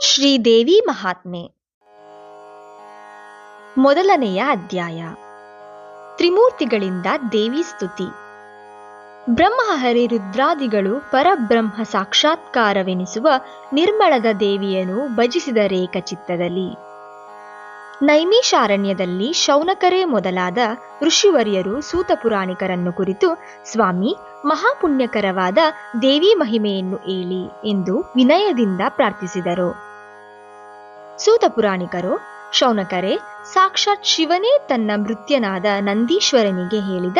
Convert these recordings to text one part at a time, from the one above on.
ಶ್ರೀದೇವಿ ಮಹಾತ್ಮೆ. ಮೊದಲನೆಯ ಅಧ್ಯಾಯ. ತ್ರಿಮೂರ್ತಿಗಳಿಂದ ದೇವಿ ಸ್ತುತಿ. ಬ್ರಹ್ಮಹರಿ ರುದ್ರಾದಿಗಳು ಪರಬ್ರಹ್ಮ ಸಾಕ್ಷಾತ್ಕಾರವೆನಿಸುವ ನಿರ್ಮಳದ ದೇವಿಯನ್ನು ಭಜಿಸಿದ ರೇಖಚಿತ್ತದಲ್ಲಿ ನೈಮಿಷಾರಣ್ಯದಲ್ಲಿ ಶೌನಕರೇ ಮೊದಲಾದ ಋಷಿವರ್ಯರು ಸೂತ ಪುರಾಣಿಕರನ್ನು ಕುರಿತು, ಸ್ವಾಮಿ, ಮಹಾಪುಣ್ಯಕರವಾದ ದೇವಿ ಮಹಿಮೆಯನ್ನು ಹೇಳಿ ಎಂದು ವಿನಯದಿಂದ ಪ್ರಾರ್ಥಿಸಿದರು. ಸೂತ ಪುರಾಣಿಕರು ಶೌನಕರೆ, ಸಾಕ್ಷಾತ್ ಶಿವನೇ ತನ್ನ ಮೃತ್ಯನಾದ ನಂದೀಶ್ವರನಿಗೆ ಹೇಳಿದ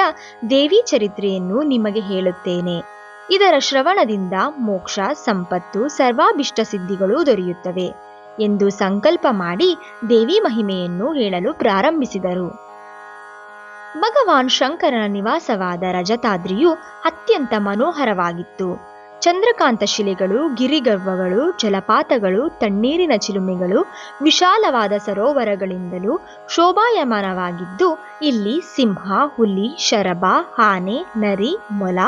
ದೇವಿ ಚರಿತ್ರೆಯನ್ನು ನಿಮಗೆ ಹೇಳುತ್ತೇನೆ. ಇದರ ಶ್ರವಣದಿಂದ ಮೋಕ್ಷ, ಸಂಪತ್ತು, ಸರ್ವಾಭಿಷ್ಟ ಸಿದ್ಧಿಗಳು ದೊರೆಯುತ್ತವೆ ಎಂದು ಸಂಕಲ್ಪ ಮಾಡಿ ದೇವಿ ಮಹಿಮೆಯನ್ನು ಹೇಳಲು ಪ್ರಾರಂಭಿಸಿದರು. ಭಗವಾನ್ ಶಂಕರನ ನಿವಾಸವಾದ ರಜತಾದ್ರಿಯು ಅತ್ಯಂತ ಮನೋಹರವಾಗಿತ್ತು. ಚಂದ್ರಕಾಂತ ಶಿಲೆಗಳು, ಗಿರಿಗರ್ವಗಳು, ಜಲಪಾತಗಳು, ತಣ್ಣೀರಿನ ಚಿಲುಮೆಗಳು, ವಿಶಾಲವಾದ ಸರೋವರಗಳಿಂದಲೂ ಶೋಭಾಯಮಾನವಾಗಿದ್ದು, ಇಲ್ಲಿ ಸಿಂಹ, ಹುಲಿ, ಶರಭ, ಆನೆ, ನರಿ, ಮೊಲ,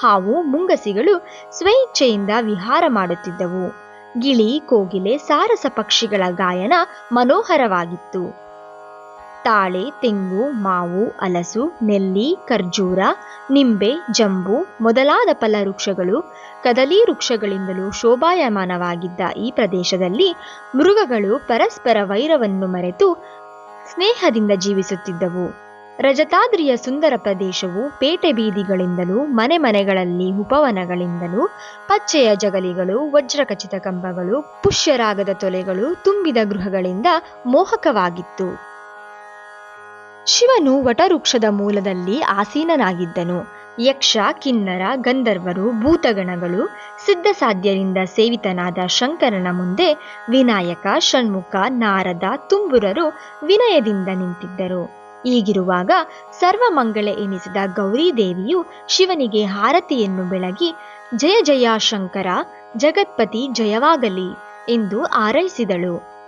ಹಾವು, ಮುಂಗಸಿಗಳು ಸ್ವೇಚ್ಛೆಯಿಂದ ವಿಹಾರ ಮಾಡುತ್ತಿದ್ದವು. ಗಿಳಿ, ಕೋಗಿಲೆ, ಸಾರಸ ಪಕ್ಷಿಗಳ ಗಾಯನ ಮನೋಹರವಾಗಿತ್ತು. ತಾಳೆ, ತೆಂಗು, ಮಾವು ಹಲಸು ನೆಲ್ಲಿ, ಖರ್ಜೂರ, ನಿಂಬೆ, ಜಂಬು ಮೊದಲಾದ ಫಲ ವೃಕ್ಷಗಳು ಕದಲಿ ವೃಕ್ಷಗಳಿಂದಲೂ ಶೋಭಾಯಮಾನವಾಗಿದ್ದ ಈ ಪ್ರದೇಶದಲ್ಲಿ ಮೃಗಗಳು ಪರಸ್ಪರ ವೈರವನ್ನು ಮರೆತು ಸ್ನೇಹದಿಂದ ಜೀವಿಸುತ್ತಿದ್ದವು. ರಜತಾದ್ರಿಯ ಸುಂದರ ಪ್ರದೇಶವು ಪೇಟೆ ಬೀದಿಗಳಿಂದಲೂ ಮನೆ ಮನೆಗಳಲ್ಲಿ ಉಪವನಗಳಿಂದಲೂ ಪಚ್ಚೆಯ ಜಗಲಿಗಳು, ವಜ್ರಖಚಿತ ಕಂಬಗಳು, ಪುಷ್ಯರಾಗದ ತೊಲೆಗಳು ತುಂಬಿದ ಗೃಹಗಳಿಂದ ಮೋಹಕವಾಗಿತ್ತು. ಶಿವನು ವಟವೃಕ್ಷದ ಮೂಲದಲ್ಲಿ ಆಸೀನನಾಗಿದ್ದನು. ಯಕ್ಷ, ಕಿನ್ನರ, ಗಂಧರ್ವರು, ಭೂತಗಣಗಳು ಸಿದ್ಧಸಾಧ್ಯರಿಂದ ಸೇವಿತನಾದ ಶಂಕರನ ಮುಂದೆ ವಿನಾಯಕ, ಷಣ್ಮುಖ, ನಾರದ, ತುಂಬುರರು ವಿನಯದಿಂದ ನಿಂತಿದ್ದರು. ಈಗಿರುವಾಗ ಸರ್ವಮಂಗಳೆ ಎನಿಸಿದ ಗೌರಿದೇವಿಯು ಶಿವನಿಗೆ ಹಾರತಿಯನ್ನು ಬೆಳಗಿ, ಜಯ ಜಯ ಶಂಕರ, ಜಗತ್ಪತಿ ಜಯವಾಗಲಿ ಎಂದು ಆರೈಸಿದಳು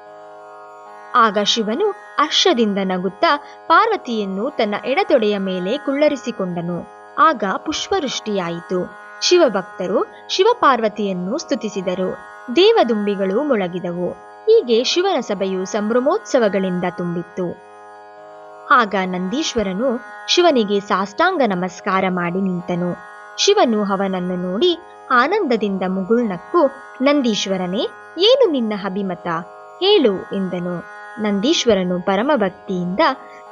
ಆಗ ಶಿವನು ಹರ್ಷದಿಂದ ನಗುತ್ತಾ ಪಾರ್ವತಿಯನ್ನು ತನ್ನ ಎಡತೊಡೆಯ ಮೇಲೆ ಕುಳ್ಳರಿಸಿಕೊಂಡನು. ಆಗ ಪುಷ್ಪವೃಷ್ಟಿಯಾಯಿತು. ಶಿವಭಕ್ತರು ಶಿವಪಾರ್ವತಿಯನ್ನು ಸ್ತುತಿಸಿದರು. ದೇವದುಂಬಿಗಳು ಮೊಳಗಿದವು. ಹೀಗೆ ಶಿವನ ಸಭೆಯು ಸಂಭ್ರಮೋತ್ಸವಗಳಿಂದ ತುಂಬಿತ್ತು. ಆಗ ನಂದೀಶ್ವರನು ಶಿವನಿಗೆ ಸಾಷ್ಟಾಂಗ ನಮಸ್ಕಾರ ಮಾಡಿ ನಿಂತನು. ಶಿವನು ಅವನನ್ನು ನೋಡಿ ಆನಂದದಿಂದ ಮುಗುಳ್ನಕ್ಕು, ನಂದೀಶ್ವರನೇ, ಏನು ನಿನ್ನ ಅಭಿಮತ? ಹೇಳು ಎಂದನು. ನಂದೀಶ್ವರನು ಪರಮಭಕ್ತಿಯಿಂದ,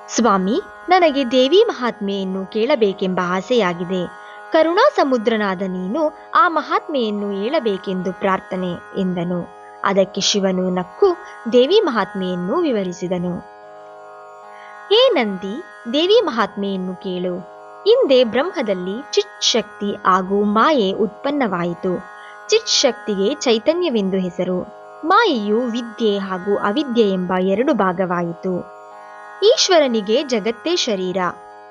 ಸ್ವಾಮಿ, ನನಗೆ ದೇವಿ ಮಹಾತ್ಮೆಯನ್ನು ಕೇಳಬೇಕೆಂಬ ಆಸೆಯಾಗಿದೆ. ಕರುಣಾ ಸಮುದ್ರನಾದ ನೀನು ಆ ಮಹಾತ್ಮೆಯನ್ನು ಹೇಳಬೇಕೆಂದು ಪ್ರಾರ್ಥನೆ, ಎಂದನು. ಅದಕ್ಕೆ ಶಿವನು ನಕ್ಕು ದೇವಿ ಮಹಾತ್ಮೆಯನ್ನು ವಿವರಿಸಿದನು. ಹೇ ನಂದಿ, ದೇವಿ ಮಹಾತ್ಮೆಯನ್ನು ಕೇಳು. ಹಿಂದೆ ಬ್ರಹ್ಮದಲ್ಲಿ ಚಿತ್ ಶಕ್ತಿ ಹಾಗೂ ಮಾಯೆ ಉತ್ಪನ್ನವಾಯಿತು. ಚಿತ್ ಶಕ್ತಿಗೆ ಚೈತನ್ಯವೆಂದು ಹೆಸರು. ಮಾಯೆಯು ವಿದ್ಯೆ ಹಾಗೂ ಅವಿದ್ಯೆ ಎಂಬ ಎರಡು ಭಾಗವಾಯಿತು. ಈಶ್ವರನಿಗೆ ಜಗತ್ತೇ ಶರೀರ.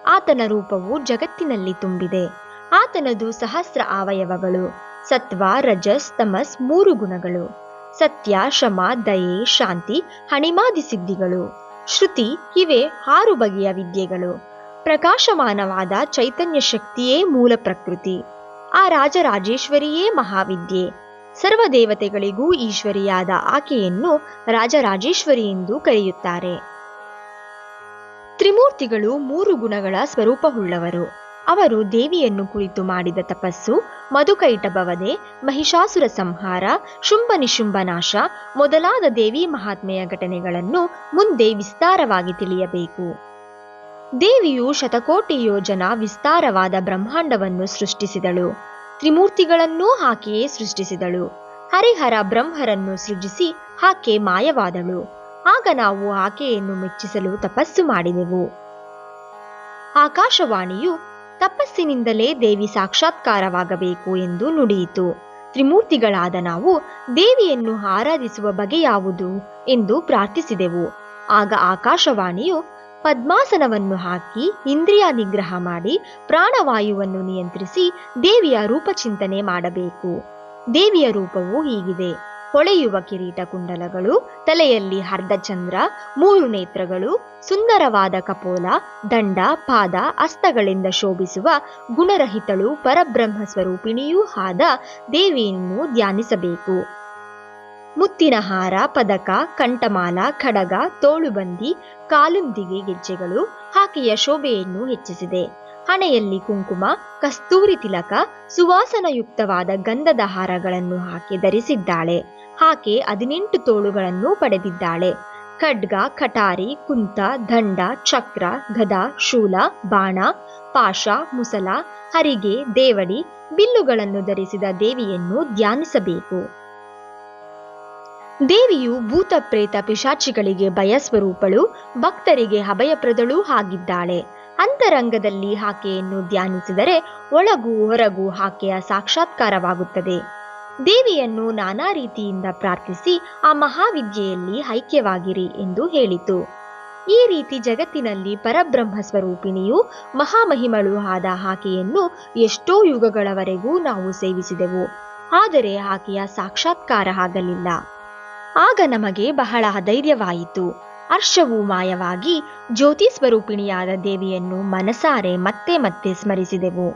ಆತನ ರೂಪವು ಜಗತ್ತಿನಲ್ಲಿ ತುಂಬಿದೆ. ಆತನದು ಸಹಸ್ರ ಅವಯವಗಳು, ಸತ್ವ, ರಜಸ್, ತಮಸ್ ಮೂರು ಗುಣಗಳು. ಸತ್ಯ, ಶಮ, ದಯೆ, ಶಾಂತಿ, ಹಣಿಮಾದಿ ಸಿದ್ಧಿಗಳು. ಶ್ರುತಿ, ಇವೆ ಆರು ಬಗೆಯ ವಿದ್ಯೆಗಳು. ಪ್ರಕಾಶಮಾನವಾದ ಚೈತನ್ಯ ಶಕ್ತಿಯೇ ಮೂಲ ಪ್ರಕೃತಿ. ಆ ರಾಜರಾಜೇಶ್ವರಿಯೇ ಮಹಾವಿದ್ಯೆ. ಸರ್ವ ದೇವತೆಗಳಿಗೂ ಈಶ್ವರಿಯಾದ ಆಕೆಯನ್ನು ರಾಜರಾಜೇಶ್ವರಿ ಎಂದು ಕರೆಯುತ್ತಾರೆ. ತ್ರಿಮೂರ್ತಿಗಳು ಮೂರು ಗುಣಗಳ ಸ್ವರೂಪವುಳ್ಳವರು. ಅವರು ದೇವಿಯನ್ನು ಕುರಿತು ಮಾಡಿದ ತಪಸ್ಸು, ಮಧುಕೈಟಭವದೆ, ಮಹಿಷಾಸುರ ಸಂಹಾರ, ಶುಂಭ ನಿಶುಂಭನಾಶ ಮೊದಲಾದ ದೇವಿ ಮಹಾತ್ಮೆಯ ಘಟನೆಗಳನ್ನು ಮುಂದೆ ವಿಸ್ತಾರವಾಗಿ ತಿಳಿಯಬೇಕು. ದೇವಿಯು ಶತಕೋಟಿ ಯೋಜನ ವಿಸ್ತಾರವಾದ ಬ್ರಹ್ಮಾಂಡವನ್ನು ಸೃಷ್ಟಿಸಿದಳು. ತ್ರಿಮೂರ್ತಿಗಳನ್ನೂ ಆಕೆಯೇ ಸೃಷ್ಟಿಸಿದಳು. ಹರಿಹರ ಬ್ರಹ್ಮರನ್ನು ಸೃಜಿಸಿ ಆಕೆ ಮಾಯವಾದಳು. ಆಗ ನಾವು ಆಕೆಯನ್ನು ಮೆಚ್ಚಿಸಲು ತಪಸ್ಸು ಮಾಡಿದೆವು. ಆಕಾಶವಾಣಿಯು ತಪಸ್ಸಿನಿಂದಲೇ ದೇವಿ ಸಾಕ್ಷಾತ್ಕಾರವಾಗಬೇಕು ಎಂದು ನುಡಿಯಿತು. ತ್ರಿಮೂರ್ತಿಗಳಾದ ನಾವು ದೇವಿಯನ್ನು ಆರಾಧಿಸುವ ಬಗೆ ಯಾವುದು ಎಂದು ಪ್ರಾರ್ಥಿಸಿದೆವು. ಆಗ ಆಕಾಶವಾಣಿಯು ಪದ್ಮಾಸನವನ್ನು ಹಾಕಿ ಇಂದ್ರಿಯ ನಿಗ್ರಹ ಮಾಡಿ ಪ್ರಾಣವಾಯುವನ್ನು ನಿಯಂತ್ರಿಸಿ ದೇವಿಯ ರೂಪಚಿಂತನೆ ಮಾಡಬೇಕು. ದೇವಿಯ ರೂಪವು ಹೀಗಿದೆ. ಹೊಳೆಯುವ ಕಿರೀಟ ಕುಂಡಲಗಳು, ತಲೆಯಲ್ಲಿ ಅರ್ಧಚಂದ್ರ ಮೂರು ನೇತ್ರಗಳು, ಸುಂದರವಾದ ಕಪೋಲ, ದಂಡ, ಪಾದ, ಅಸ್ತಗಳಿಂದ ಶೋಭಿಸುವ ಗುಣರಹಿತಳು ಪರಬ್ರಹ್ಮ ಸ್ವರೂಪಿಣಿಯೂ ಆದ ದೇವಿಯನ್ನು ಧ್ಯಾನಿಸಬೇಕು. ಮುತ್ತಿನ ಹಾರ, ಪದಕ, ಕಂಠಮಾಲ, ಖಡಗ, ತೋಳುಬಂದಿ, ಕಾಲುಂದಿಗೆ ಗೆಜ್ಜೆಗಳು ಆಕೆಯ ಶೋಭೆಯನ್ನು ಹೆಚ್ಚಿಸಿದೆ. ಹಣೆಯಲ್ಲಿ ಕುಂಕುಮ, ಕಸ್ತೂರಿ ತಿಲಕ, ಸುವಾಸನಯುಕ್ತವಾದ ಗಂಧದ ಹಾರಗಳನ್ನು ಹಾಕಿ ಧರಿಸಿದ್ದಾಳೆ. ಆಕೆ ಹದಿನೆಂಟು ತೋಳುಗಳನ್ನು ಪಡೆದಿದ್ದಾಳೆ. ಖಡ್ಗ ಕಟಾರಿ ಕುಂತ, ದಂಡ, ಚಕ್ರ, ಗದ, ಶೂಲ, ಬಾಣ ಪಾಶ ಮುಸಲ, ಹರಿಗೆ, ದೇವಡಿ, ಬಿಲ್ಲುಗಳನ್ನು ಧರಿಸಿದ ದೇವಿಯನ್ನು ಧ್ಯಾನಿಸಬೇಕು. ದೇವಿಯು ಭೂತ ಪ್ರೇತ ಪಿಶಾಚಿಗಳಿಗೆ ಭಯಸ್ವರೂಪಳು ಭಕ್ತರಿಗೆ ಅಭಯಪ್ರದಳೂ ಆಗಿದ್ದಾಳೆ ಅಂತರಂಗದಲ್ಲಿ ಆಕೆಯನ್ನು ಧ್ಯಾನಿಸಿದರೆ ಒಳಗೂ ಹೊರಗೂ ಆಕೆಯ ಸಾಕ್ಷಾತ್ಕಾರವಾಗುತ್ತದೆ. ದೇವಿಯನ್ನು ನಾನಾ ರೀತಿಯಿಂದ ಪ್ರಾರ್ಥಿಸಿ ಆ ಮಹಾವಿದ್ಯೆಯಲ್ಲಿ ಐಕ್ಯವಾಗಿರಿ ಎಂದು ಹೇಳಿತು. ಈ ರೀತಿ ಜಗತ್ತಿನಲ್ಲಿ ಪರಬ್ರಹ್ಮ ಸ್ವರೂಪಿಣಿಯು ಮಹಾಮಹಿಮಳು ಆದ ಆಕೆಯನ್ನು ಎಷ್ಟೋ ಯುಗಗಳವರೆಗೂ ನಾವು ಸೇವಿಸಿದೆವು. ಆದರೆ ಆಕೆಯ ಸಾಕ್ಷಾತ್ಕಾರ ಆಗಲಿಲ್ಲ. ಆಗ ನಮಗೆ ಬಹಳ ಅಧೈರ್ಯವಾಯಿತು. ಹರ್ಷವು ಮಾಯವಾಗಿ ಜ್ಯೋತಿ ಸ್ವರೂಪಿಣಿಯಾದ ದೇವಿಯನ್ನು ಮನಸಾರೆ ಮತ್ತೆ ಮತ್ತೆ ಸ್ಮರಿಸಿದೆವು.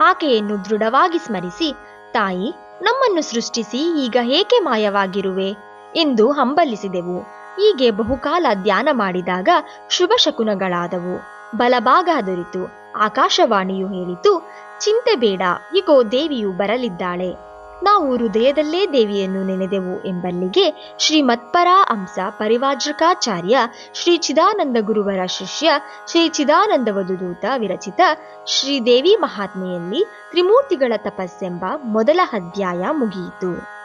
ಆಕೆಯನ್ನು ದೃಢವಾಗಿ ಸ್ಮರಿಸಿ, ತಾಯಿ, ನಮ್ಮನ್ನು ಸೃಷ್ಟಿಸಿ, ಈಗ ಏಕೆ ಮಾಯವಾಗಿರುವೆ? ಎಂದು ಹಂಬಲಿಸಿದೆವು. ಹೀಗೆ ಬಹುಕಾಲ ಧ್ಯಾನ ಮಾಡಿದಾಗ ಶುಭ ಶಕುನಗಳಾದವು. ಬಲಭಾಗ ದೊರಿತು. ಆಕಾಶವಾಣಿಯು ಹೇಳಿತು, ಚಿಂತೆ ಬೇಡ ಈಗೋ ದೇವಿಯು ಬರಲಿದ್ದಾಳೆ. ನಾವು ಹೃದಯದಲ್ಲೇ ದೇವಿಯನ್ನು ನೆನೆದೆವು ಎಂಬಲ್ಲಿಗೆ ಶ್ರೀ ಮತ್ಪರ ಹಂಸ ಪರಿವಾಜಕಾಚಾರ್ಯ, ಶ್ರೀ ಚಿದಾನಂದ ಗುರುವರ ಶಿಷ್ಯ, ಶ್ರೀ ಚಿದಾನಂದ ವಧುದೂತ ವಿರಚಿತ ಶ್ರೀದೇವಿ ಮಹಾತ್ಮೆಯಲ್ಲಿ ತ್ರಿಮೂರ್ತಿಗಳ ತಪಸ್ಸೆಂಬ ಮೊದಲ ಅಧ್ಯಾಯ ಮುಗಿಯಿತು.